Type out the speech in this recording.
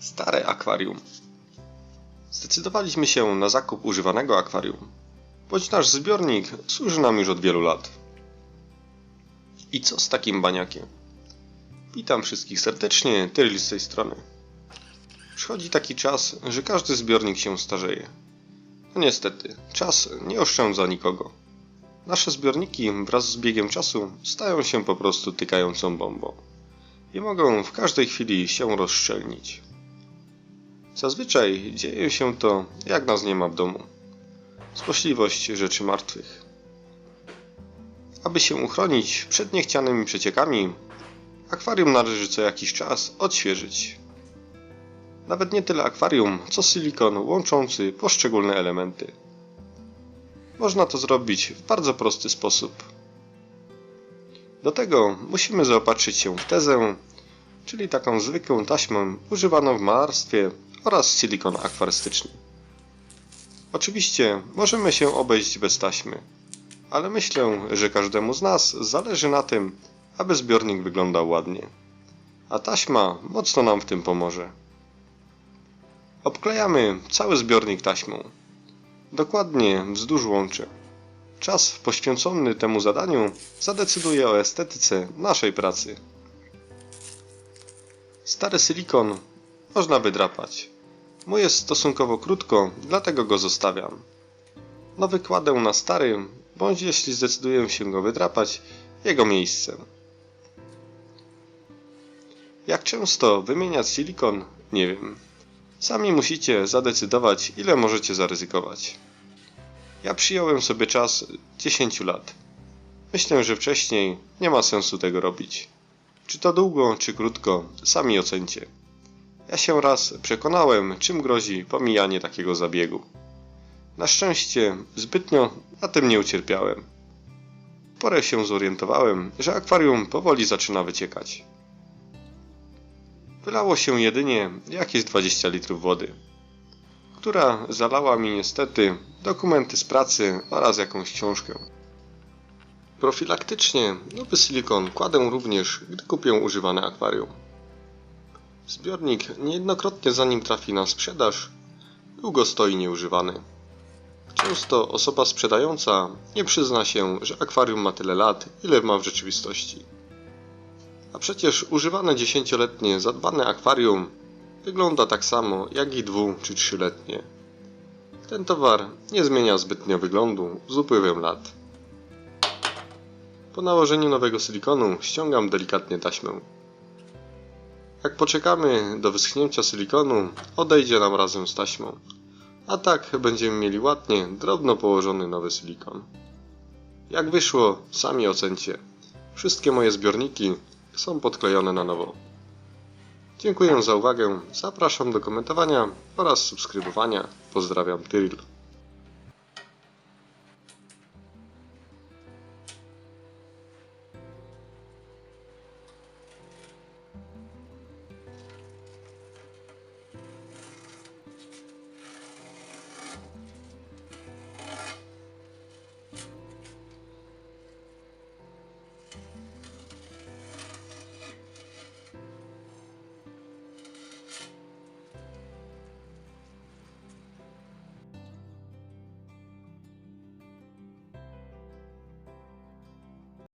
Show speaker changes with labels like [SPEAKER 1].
[SPEAKER 1] Stare akwarium. Zdecydowaliśmy się na zakup używanego akwarium, bądź nasz zbiornik służy nam już od wielu lat. I co z takim baniakiem? Witam wszystkich serdecznie, Tyril z tej strony. Przychodzi taki czas, że każdy zbiornik się starzeje. No niestety, czas nie oszczędza nikogo. Nasze zbiorniki wraz z biegiem czasu stają się po prostu tykającą bombą i mogą w każdej chwili się rozszczelnić. Zazwyczaj dzieje się to, jak nas nie ma w domu. Złośliwość rzeczy martwych. Aby się uchronić przed niechcianymi przeciekami, akwarium należy co jakiś czas odświeżyć. Nawet nie tyle akwarium, co silikon łączący poszczególne elementy. Można to zrobić w bardzo prosty sposób. Do tego musimy zaopatrzyć się w tezę, czyli taką zwykłą taśmę używaną w malarstwie oraz silikon akwarystyczny. Oczywiście możemy się obejść bez taśmy, ale myślę, że każdemu z nas zależy na tym, aby zbiornik wyglądał ładnie. A taśma mocno nam w tym pomoże. Obklejamy cały zbiornik taśmą. Dokładnie wzdłuż łączy. Czas poświęcony temu zadaniu zadecyduje o estetyce naszej pracy. Stary silikon można wydrapać. Mój jest stosunkowo krótko, dlatego go zostawiam. Nowy kładę na stary, bądź jeśli zdecyduję się go wydrapać, jego miejsce. Jak często wymieniać silikon? Nie wiem. Sami musicie zadecydować, ile możecie zaryzykować. Ja przyjąłem sobie czas 10 lat. Myślę, że wcześniej nie ma sensu tego robić. Czy to długo, czy krótko, sami ocencie. Ja się raz przekonałem, czym grozi pomijanie takiego zabiegu. Na szczęście zbytnio na tym nie ucierpiałem. Porę się zorientowałem, że akwarium powoli zaczyna wyciekać. Wylało się jedynie jakieś 20 litrów wody, która zalała mi niestety dokumenty z pracy oraz jakąś książkę. Profilaktycznie nowy silikon kładę również, gdy kupię używane akwarium. Zbiornik niejednokrotnie zanim trafi na sprzedaż, długo stoi nieużywany. Często osoba sprzedająca nie przyzna się, że akwarium ma tyle lat, ile ma w rzeczywistości. A przecież używane dziesięcioletnie, zadbane akwarium wygląda tak samo jak i dwu czy trzyletnie. Ten towar nie zmienia zbytnio wyglądu z upływem lat. Po nałożeniu nowego silikonu ściągam delikatnie taśmę. Jak poczekamy do wyschnięcia silikonu, odejdzie nam razem z taśmą. A tak będziemy mieli ładnie, drobno położony nowy silikon. Jak wyszło, sami ocencie. Wszystkie moje zbiorniki są podklejone na nowo. Dziękuję za uwagę, zapraszam do komentowania oraz subskrybowania. Pozdrawiam, Tyril.